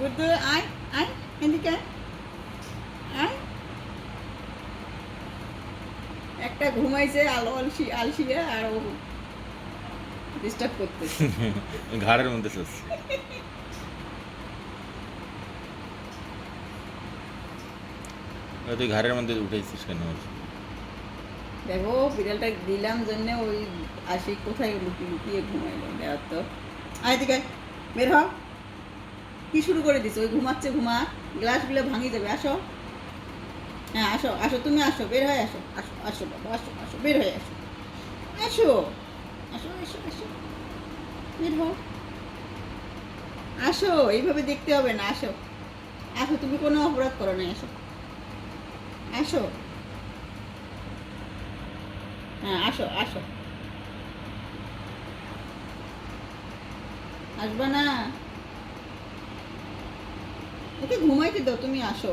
বুদ্ধু আয় আয় এদিকে আয়। একটা ঘুমাইছে আলো আলসি আলসিয়ে আর ও ডিস্টার্ব করতেছে। ঘাড়ের মধ্যে ওই তুই ঘাড়ের মধ্যে উঠেছিস কেন? দেখো বিড়ালটা দিলাম জন্য ওই আসি কোথায় লুকিয়ে লুকিয়ে ঘুমাইলো দেওয়ার তো। আয় দিকে বের হ। কি শুরু করে দিছে? ওই ঘুমাচ্ছে, ঘুমা, গ্লাসগুলো ভাঙি যাবে। আসো। হ্যাঁ আসো আসো, তুমি আসো, বের হয়ে আসো আসো আসো বাবা, আসো আসো, বের হয়ে আসো। আসো আসো আসো আসো, বের হও। আসো, এইভাবে দেখতে হবে না, আসো। আসো, তুমি কোনো অপরাধ করো না, আসো। আসো। হ্যাঁ আসো আসো। আসবা না? ওকে ঘুমাইতে দাও তুমি আসো।